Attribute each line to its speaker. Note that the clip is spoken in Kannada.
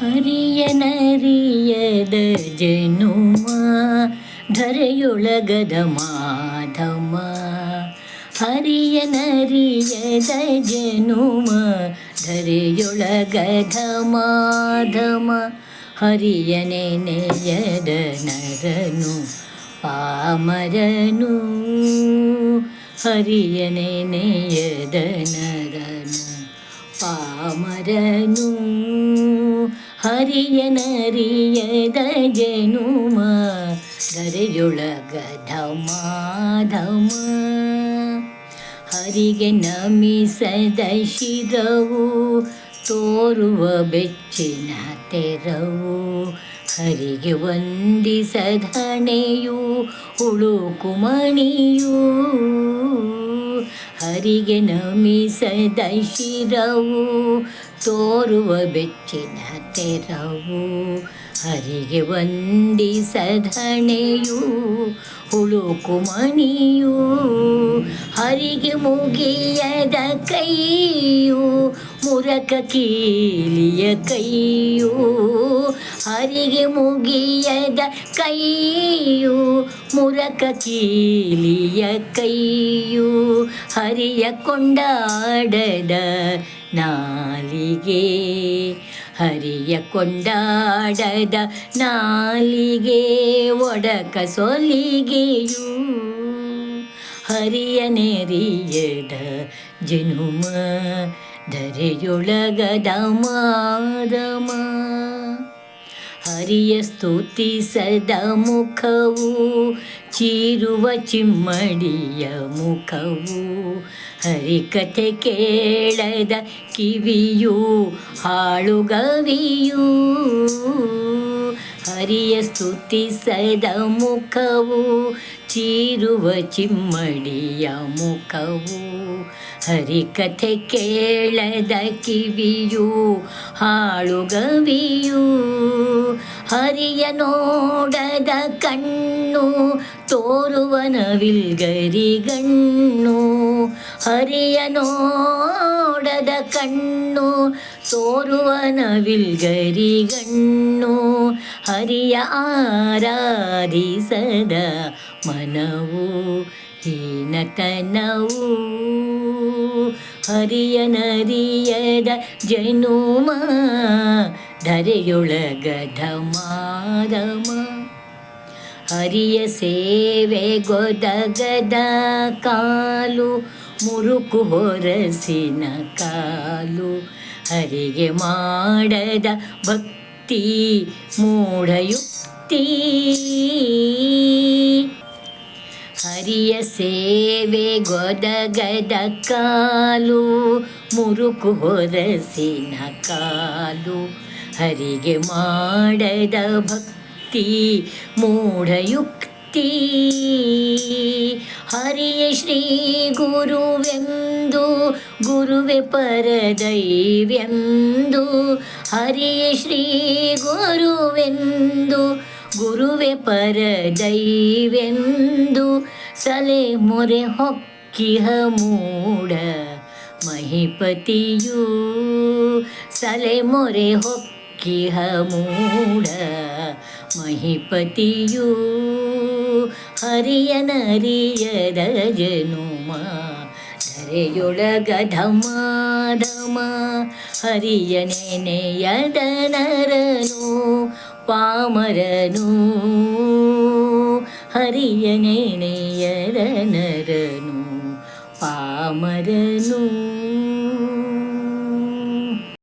Speaker 1: ಹರಿಯನರಿಯದ ಜನುಮ ಧರೆಯೊಳಗದ ಮಾಧಮ ಹರಿಯನರಿಯದ ಜನುಮ ಧರೆಯೊಳಗದ ಮಾಧಮ ಹರಿಯನೆನೆಯದ ನರನು ಪಾಮರನು. ಹರಿಯನೆನೆಯದ ನರನು. ಪಾಮರನು ಹರಿಯನರಿಯದ ಜನುಮ ಧರೆಯೊಳಗ ಧಮ ಧಮ ಹರಿಗೆ ನಮಿಸದ ಶಿರವು, ತೋರುವ ಬೆಚ್ಚಿನ ತೆರವು. ಹರಿಗೆ ವಂದಿಸಧಣೆಯು ಉಳುಕುಮಣಿಯೂ ಹುಳುಕು ಮಣಿಯೂ. ಹರಿಗೆ ನಮಿಸದ ಶಿರವು ತೋರುವ ಬೆಚ್ಚಿನ ತೆರವು ಹರಿಗೆ ವಂದಿಸಧಣೆಯು ಹುಳುಕು ಮಣಿಯು ಹರಿಗೆ ಮುಗಿಯದ ಕೈಯು, ಮುರಕ ಕೀಲಿಯ ಕೈಯು ಹರಿಗೆ ಮುಗಿಯದ ಕೈಯು, ಮುರಕ ಕೀಲಿಯ ಕೈಯು, ಹರಿಯ ಕೊಂಡಾಡದ ನಾಲಿಗೆ ಹರಿಯ ಕೊಂಡಾಡದ ನಾಲಿಗೆ ಒಡಕ ಸೊಲಿಗೆಯು ಹರಿಯ ನೆರಿಯದ ಜನುಮ ಧರೆಯೊಳಗದ ಮಾದಮ ಹರಿಯ ಸ್ತುತಿಸದ ಮುಖವು, ಚೀರುವ ಚಿಮ್ಮಡಿಯ ಮುಖವು. ಹರಿಕಥೆ ಕೇಳದ ಕಿವಿಯು, ಹಾಳುಗವಿಯು. ಹರಿಯ ಸ್ತುತಿಸದ ಮುಖವು, ಚೀರುವ ಚಿಮ್ಮಡಿಯ ಮುಖವು. ಹರಿಕಥೆ ಕೇಳದ ಕಿವಿಯು, ಹಾಳುಗವಿಯು. ನೋಡದ ಕಣ್ಣು ತೋರುವನವಿಲ್ಗರಿಗಣ್ಣು ಹರಿಯ ನೋಡದ ಕಣ್ಣು ತೋರುವನವಿಲ್ಗರಿಗಣ್ಣು ಹರಿಯ ಆರಾಧಿಸದ ಮನವು ಹೀನತನವು ಹರಿಯ ನರಿಯದ ಜನುಮ ಧರೆಯೊಳಗದ ಧಮಾರಮ ಹರಿಯ ಸೇವೆ ಗೊದಗದ ಕಾಲು, ಮುರುಕು ಹೊರಸಿನ ಕಾಲು. ಹರಿಗೆ ಮಾಡದ ಭಕ್ತಿ, ಮೂಢಯುಕ್ತಿ. ಹರಿಯ ಸೇವೆ ಗೊದಗದ ಕಾಲು, ಮುರುಕು ಹೊರಸಿನ ಕಾಲು. ಹರಿಗೆ ಮಾಡದ ಭಕ್ತಿ, ಮೂಢಯುಕ್ತಿ. ಹರಿಯ ಶ್ರೀ ಗುರುವೆಂದು, ಗುರುವೆ ಪರದೈವ್ಯಂದು. ಹರಿಯ ಶ್ರೀ ಗುರುವೆಂದು, ಗುರುವೆ ಪರದೈವೆಂದು ಸಲೆ ಮೊರೆ ಹೊಕ್ಕಿಹ ಮೂಡ ಮಹಿಪತಿಯೂ, ಸಲೆ ಮೊರೆ ಹೊಕ್ಕಿಹ ಮೂಡ ಮಹಿಪತಿಯು ಹರಿಯ ನರಿಯದ ಜನುಮ ಧರೆಯೊಳಗ ಧಮ ಧಮ ಹರಿಯ ನೆನೆಯದ ನರನು ಪಾಮರನು ಹರಿಯ ನೆನೆಯದ ನರನು ಪಾಮರನು